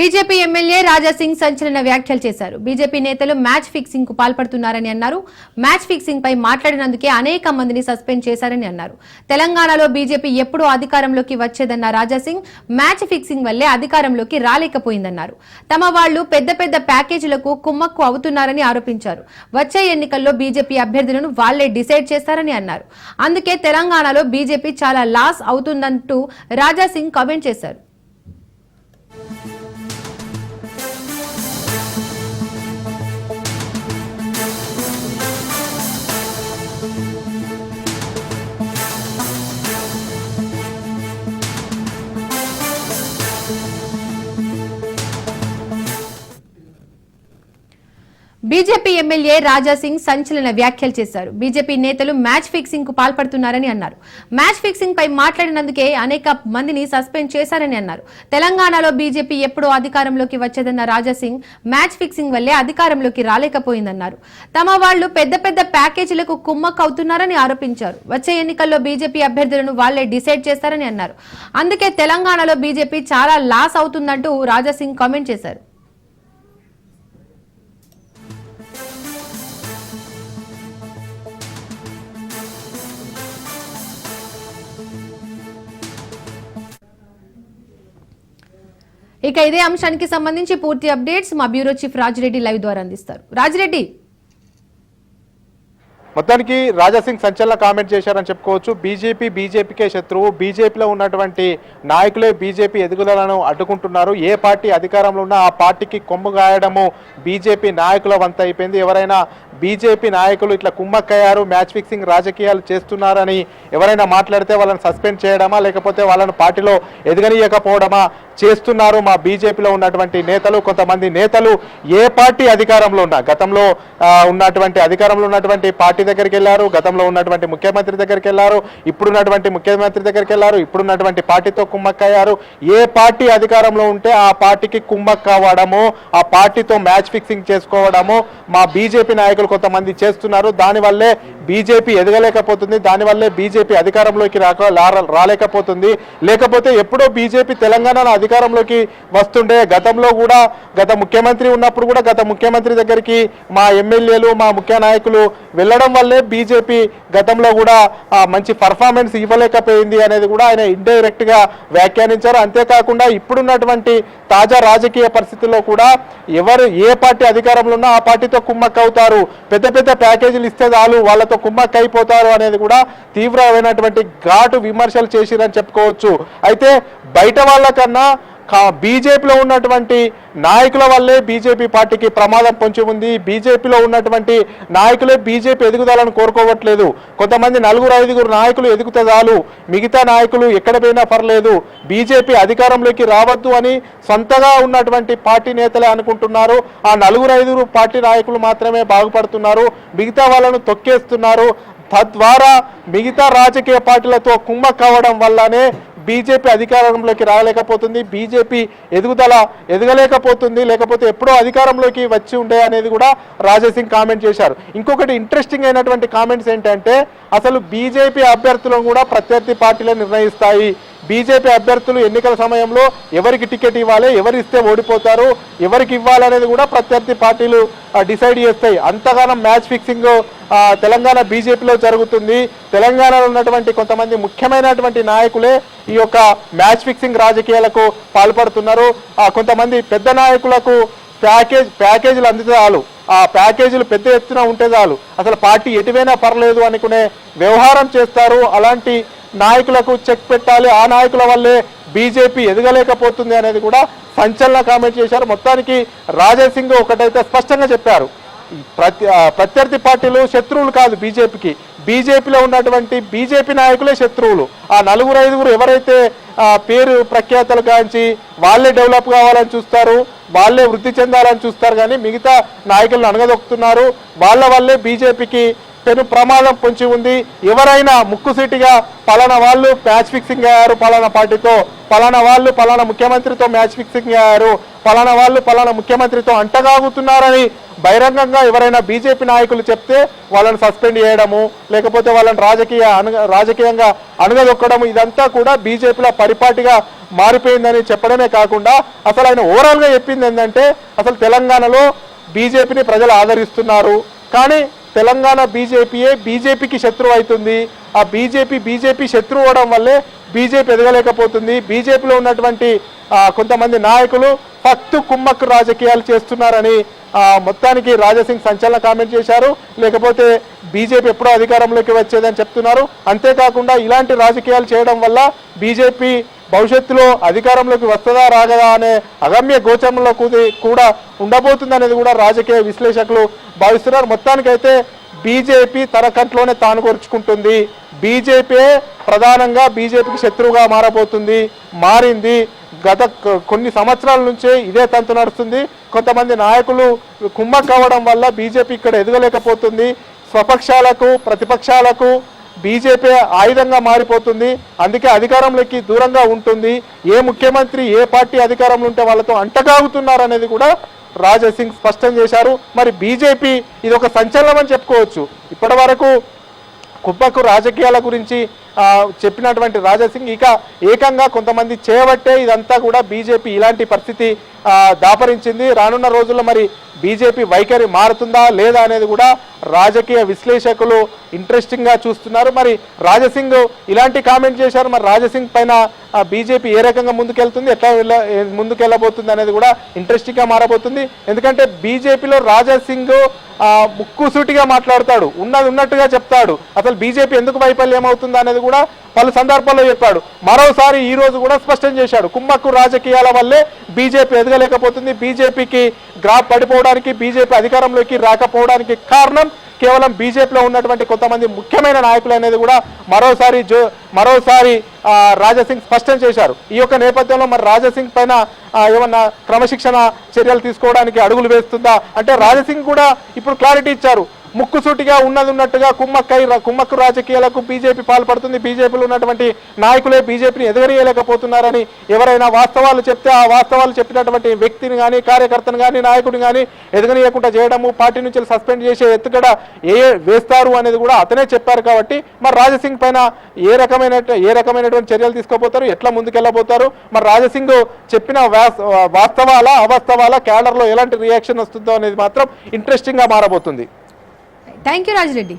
BJP MLA Raja Singh సంచలన వ్యాఖ్యలు చేశారు. బీజేపీ నేతలు మ్యాచ్ ఫిక్సింగ్కు పాల్పడుతున్నారని అన్నారు. మ్యాచ్ ఫిక్సింగ్ పై మాట్లాడినందుకే అనేక మందిని సస్పెండ్ చేశారని అన్నారు. తెలంగాణలో బీజేపీ ఎప్పుడూ అధికారంలోకి వచ్చేదన్న రాజా సింగ్ మ్యాచ్ ఫిక్సింగ్ వల్లే అధికారంలోకి రాలేకపోయిందన్నారు. తమ వాళ్ళు పెద్ద పెద్ద ప్యాకేజీలకు కుమ్మక్కు అవుతున్నారని ఆరోపించారు. వచ్చే ఎన్నికల్లో బీజేపీ అభ్యర్థులను వాళ్ళే డిసైడ్ చేస్తారని అన్నారు. అందుకే తెలంగాణలో బీజేపీ చాలా లాస్ అవుతుందంటూ రాజా సింగ్ కామెంట్ చేశారు. బీజేపీ ఎమ్మెల్యే రాజా సింగ్ సంచలన వ్యాఖ్యలు చేశారు. బీజేపీ నేతలు మ్యాచ్ ఫిక్సింగ్కు పాల్పడుతున్నారని అన్నారు. మ్యాచ్ ఫిక్సింగ్ పై మాట్లాడినందుకే అనేక మందిని సస్పెండ్ చేశారని అన్నారు. తెలంగాణలో బీజేపీ ఎప్పుడో అధికారంలోకి వచ్చేదన్న రాజా సింగ్ మ్యాచ్ ఫిక్సింగ్ వల్లే అధికారంలోకి రాలేకపోయిందన్నారు. తమ వాళ్ళు పెద్ద పెద్ద ప్యాకేజీలకు కుమ్మక్ అవుతున్నారని ఆరోపించారు. వచ్చే ఎన్నికల్లో బీజేపీ అభ్యర్థులను వాళ్ళే డిసైడ్ చేస్తారని అన్నారు. అందుకే తెలంగాణలో బీజేపీ చాలా లాస్ అవుతుందంటూ రాజా సింగ్ కామెంట్ చేశారు. ఇక ఇదే అంశానికి సంబంధించి పూర్తి అప్డేట్స్ మా బ్యూరో చీఫ్ రాజిరెడ్డి లైవ్ ద్వారా అందిస్తారు. రాజిరెడ్డి మొత్తానికి రాజాసింగ్ సంచలన కామెంట్ చేశారని చెప్పుకోవచ్చు. బీజేపీ బీజేపీకే శత్రువు. బీజేపీలో ఉన్నటువంటి నాయకులే బీజేపీ ఎదుగుదలను అడ్డుకుంటున్నారు. ఏ పార్టీ అధికారంలో ఉన్నా ఆ పార్టీకి కొమ్ము గాయడము బీజేపీ నాయకుల వంత అయిపోయింది. ఎవరైనా బీజేపీ నాయకులు ఇట్లా కుమ్మక్కయ్యారు మ్యాచ్ ఫిక్సింగ్ రాజకీయాలు చేస్తున్నారని ఎవరైనా మాట్లాడితే వాళ్ళని సస్పెండ్ చేయడమా లేకపోతే వాళ్ళని పార్టీలో ఎదగనీయకపోవడమా చేస్తున్నారు మా బీజేపీలో ఉన్నటువంటి నేతలు. కొంతమంది నేతలు ఏ పార్టీ అధికారంలో ఉన్నా గతంలో ఉన్నటువంటి అధికారంలో ఉన్నటువంటి పార్టీ దగ్గరికి వెళ్ళారు గతంలో ఉన్నటువంటి ముఖ్యమంత్రి దగ్గరికి వెళ్ళారు ఇప్పుడున్నటువంటి ముఖ్యమంత్రి దగ్గరికి వెళ్ళారు ఇప్పుడున్నటువంటి పార్టీతో కుమ్మక్కయ్యారు. ఏ పార్టీ అధికారంలో ఉంటే ఆ పార్టీకి కుమ్మక్కవ్వడము ఆ పార్టీతో మ్యాచ్ ఫిక్సింగ్ చేసుకోవడము మా బీజేపీ నాయకులు కొంతమంది చేస్తున్నారు. దానివల్లే బీజేపీ ఎదగలేకపోతుంది దానివల్లే బీజేపీ అధికారంలోకి రాక రాలేకపోతుంది. లేకపోతే ఎప్పుడో బీజేపీ తెలంగాణలో అధికారంలోకి వస్తుండే గతంలో కూడా గత ముఖ్యమంత్రి ఉన్నప్పుడు కూడా గత ముఖ్యమంత్రి దగ్గరికి మా ఎమ్మెల్యేలు మా ముఖ్య నాయకులు వెళ్ళడం వల్లే బీజేపీ గతంలో కూడా మంచి పర్ఫార్మెన్స్ ఇవ్వలేకపోయింది అనేది కూడా ఆయన ఇండైరెక్ట్గా వ్యాఖ్యానించారు. అంతేకాకుండా ఇప్పుడున్నటువంటి తాజా రాజకీయ పరిస్థితుల్లో కూడా ఎవరు ఏ పార్టీ అధికారంలో ఉన్నా ఆ పార్టీతో కుమ్మక్ అవుతారు పెద్ద పెద్ద ప్యాకేజీలు ఇస్తే చాలు వాళ్ళతో కుమ్మక్ అయిపోతారు అనేది కూడా తీవ్రమైనటువంటి ఘాటు విమర్శలు చేసిరని చెప్పుకోవచ్చు. అయితే బయట వాళ్ళకన్నా బీజేపీలో ఉన్నటువంటి నాయకుల వల్లే బీజేపీ పార్టీకి ప్రమాదం పొంచి ఉంది. బీజేపీలో ఉన్నటువంటి నాయకులే బీజేపీ ఎదుగుదలను కోరుకోవట్లేదు. కొంతమంది నలుగురు ఐదుగురు నాయకులు ఎదుగుతే చాలు. మిగతా నాయకులు ఎక్కడ పోయినా పర్లేదు. బీజేపీ అధికారంలోకి రావద్దు అని సొంతగా ఉన్నటువంటి పార్టీ నేతలే అనుకుంటున్నారు. ఆ నలుగురు ఐదుగురు పార్టీ నాయకులు మాత్రమే బాగుపడుతున్నారు. మిగతా వాళ్ళను తొక్కేస్తున్నారు. తద్వారా మిగతా రాజకీయ పార్టీలతో కుమ్మ కావడం వల్లనే బీజేపీ అధికారంలోకి రాలేకపోతుంది బీజేపీ ఎదుగుదల ఎదగలేకపోతుంది లేకపోతే ఎప్పుడో అధికారంలోకి వచ్చి ఉండే అనేది కూడా రాజాసింగ్ కామెంట్ చేశారు. ఇంకొకటి ఇంట్రెస్టింగ్ అయినటువంటి కామెంట్స్ ఏంటంటే అసలు బీజేపీ అభ్యర్థులను కూడా ప్రత్యర్థి పార్టీలే నిర్ణయిస్తాయి. బీజేపీ అభ్యర్థులు ఎన్నికల సమయంలో ఎవరికి టికెట్ ఇవ్వాలి ఎవరు ఇస్తే ఓడిపోతారు ఎవరికి ఇవ్వాలనేది కూడా ప్రత్యర్థి పార్టీలు డిసైడ్ చేస్తాయి. అంతగానం మ్యాచ్ ఫిక్సింగ్ తెలంగాణ బీజేపీలో జరుగుతుంది. తెలంగాణలో ఉన్నటువంటి కొంతమంది ముఖ్యమైనటువంటి నాయకులే ఈ యొక్క మ్యాచ్ ఫిక్సింగ్ రాజకీయాలకు పాల్పడుతున్నారు. కొంతమంది పెద్ద నాయకులకు ప్యాకేజ్ ప్యాకేజీలు అందితే చాలు. ఆ ప్యాకేజీలు పెద్ద ఎత్తున ఉంటే చాలు. అసలు పార్టీ ఎటువైనా పర్లేదు అనుకునే వ్యవహారం చేస్తారు. అలాంటి నాయకులకు చెక్ పెట్టాలి. ఆ నాయకుల వల్లే బీజేపీ ఎదగలేకపోతుంది అనేది కూడా సంచలన కామెంట్ చేశారు. మొత్తానికి రాజాసింగ్ ఒకటైతే స్పష్టంగా చెప్పారు. ప్రతి ప్రత్యర్థి పార్టీలు శత్రువులు కాదు బీజేపీకి. బీజేపీలో ఉన్నటువంటి బీజేపీ నాయకులే శత్రువులు. ఆ నలుగురు ఐదుగురు ఎవరైతే పేరు ప్రఖ్యాతలు కాంచి వాళ్ళే డెవలప్ కావాలని చూస్తారు వాళ్ళే వృద్ధి చెందాలని చూస్తారు కానీ మిగతా నాయకులను అనగదొక్కుతున్నారు వాళ్ళ వల్లే బీజేపీకి పెను ప్రమాదం పొంచి ఉంది. ఎవరైనా ముక్కుసీటిగా పలానా వాళ్ళు మ్యాచ్ ఫిక్సింగ్ అయ్యారు పలానా పార్టీతో. పలానా వాళ్ళు పలానా ముఖ్యమంత్రితో మ్యాచ్ ఫిక్సింగ్ అయ్యారు. పలానా వాళ్ళు పలానా ముఖ్యమంత్రితో అంటగాగుతున్నారని బహిరంగంగా ఎవరైనా బీజేపీ నాయకులు చెప్తే వాళ్ళని సస్పెండ్ చేయడము లేకపోతే వాళ్ళని రాజకీయ రాజకీయంగా అణగదొక్కడము ఇదంతా కూడా బీజేపీలో పరిపాటిగా మారిపోయిందని చెప్పడమే కాకుండా అసలు ఆయన ఓవరాల్గా చెప్పింది ఏంటంటే అసలు తెలంగాణలో బీజేపీని ప్రజలు ఆదరిస్తున్నారు. కానీ తెలంగాణ బీజేపీయే బీజేపీకి శత్రువు అవుతుంది. ఆ బీజేపీ బీజేపీ శత్రువు అవడం వల్లే బీజేపీ ఎదగలేకపోతుంది. బీజేపీలో ఉన్నటువంటి కొంతమంది నాయకులు ఫక్తు కుమ్మక్కు రాజకీయాలు చేస్తున్నారని మొత్తానికి రాజాసింగ్ సంచలన కామెంట్ చేశారు. లేకపోతే బీజేపీ ఎప్పుడో అధికారంలోకి వచ్చేదని చెప్తున్నారు. అంతేకాకుండా ఇలాంటి రాజకీయాలు చేయడం వల్ల బీజేపీ భవిష్యత్తులో అధికారంలోకి వస్తుందా రాగదా అనే అగమ్య గోచరంలో కూది- కూడా ఉండబోతుంది అనేది కూడా రాజకీయ విశ్లేషకులు భావిస్తున్నారు. మొత్తానికైతే బీజేపీ తన కంట్లోనే తాను కొరుచుకుంటుంది. బీజేపీ ప్రధానంగా బీజేపీకి శత్రువుగా మారబోతుంది మారింది. గత కొన్ని సంవత్సరాల నుంచే ఇదే తంతు నడుస్తుంది. కొంతమంది నాయకులు కుమ్మక్ కావడం వల్ల బీజేపీ ఇక్కడ ఎదగలేకపోతుంది. స్వపక్షాలకు ప్రతిపక్షాలకు బీజేపీ ఆయుధంగా మారిపోతుంది. అందుకే అధికారంలోకి దూరంగా ఉంటుంది. ఏ ముఖ్యమంత్రి ఏ పార్టీ అధికారంలో ఉంటే వాళ్ళతో అంటగాగుతున్నారు అనేది కూడా రాజాసింగ్ స్పష్టం చేశారు. మరి బీజేపీ ఇది ఒక సంచలనం అని చెప్పుకోవచ్చు. ఇప్పటి వరకు కుప్పకు రాజకీయాల గురించి చెప్పినటువంటి చెప్పినటువంటి రాజాసింగ్ ఇక ఏకంగా కొంతమంది చేయబట్టే ఇదంతా కూడా బీజేపీ ఇలాంటి పరిస్థితి దాపరించింది. రానున్న రోజుల్లో మరి బీజేపీ వైఖరి మారుతుందా లేదా అనేది కూడా రాజకీయ విశ్లేషకులు ఇంట్రెస్టింగ్గా చూస్తున్నారు. మరి రాజసింగ్ ఇలాంటి కామెంట్ చేశారు. మరి రాజసింగ్ పైన బీజేపీ ఏ రకంగా ముందుకెళ్తుంది ఎట్లా వెళ్ళ- ముందుకెళ్ళబోతుంది అనేది కూడా ఇంట్రెస్టింగ్గా మారబోతుంది. ఎందుకంటే బీజేపీలో రాజసింగ్ ముక్కుసూటిగా మాట్లాడతాడు. ఉన్నది ఉన్నట్టుగా చెప్తాడు. అసలు బీజేపీ ఎందుకు వైఫల్యం అవుతుంది అనేది కూడా పలు సందర్భాల్లో చెప్పాడు. మరోసారి ఈ రోజు కూడా స్పష్టం చేశాడు. కుమ్మక్కు రాజకీయాల వల్లే బీజేపీ ఎదగలేకపోతుంది బీజేపీకి గ్రాఫ్ పడిపోవడానికి బీజేపీ అధికారంలోకి రాకపోవడానికి కారణం కేవలం బీజేపీలో ఉన్నటువంటి కొంతమంది ముఖ్యమైన నాయకులు అనేది కూడా మరోసారి జో మరోసారి రాజాసింగ్ స్పష్టం చేశారు. ఈ యొక్క నేపథ్యంలో మరి రాజాసింగ్ పైన ఏమన్నా క్రమశిక్షణ చర్యలు తీసుకోవడానికి అడుగులు వేస్తుందా? అంటే రాజసింగ్ కూడా ఇప్పుడు క్లారిటీ ఇచ్చారు. ముక్కుసూటిగా ఉన్నది ఉన్నట్టుగా కుమ్మక్కై కుమ్మక్కు రాజకీయాలకు బీజేపీ పాల్పడుతుంది. బీజేపీలో ఉన్నటువంటి నాయకులే బీజేపీని ఎదగరియలేకపోతున్నారని ఎవరైనా వాస్తవాలు చెప్తే ఆ వాస్తవాలు చెప్పినటువంటి వ్యక్తిని కానీ కార్యకర్తను కానీ నాయకుడిని కానీ ఎదగనీయకుండా చేయడము పార్టీ నుంచి సస్పెండ్ చేసే ఎత్తుగడ ఏ వేస్తారు అనేది కూడా అతనే చెప్పారు కాబట్టి మరి రాజసింగ్ పైన ఏ రకమైన ఏ రకమైనటువంటి చర్యలు తీసుకోపోతారు ఎట్లా ముందుకెళ్ళబోతారు? మరి రాజసింగ్ చెప్పిన వాస్తవాల అవాస్తవాల? క్యాడర్లో ఎలాంటి రియాక్షన్ వస్తుందో అనేది మాత్రం ఇంట్రెస్టింగ్గా మారబోతుంది. Thank you Rajireddy.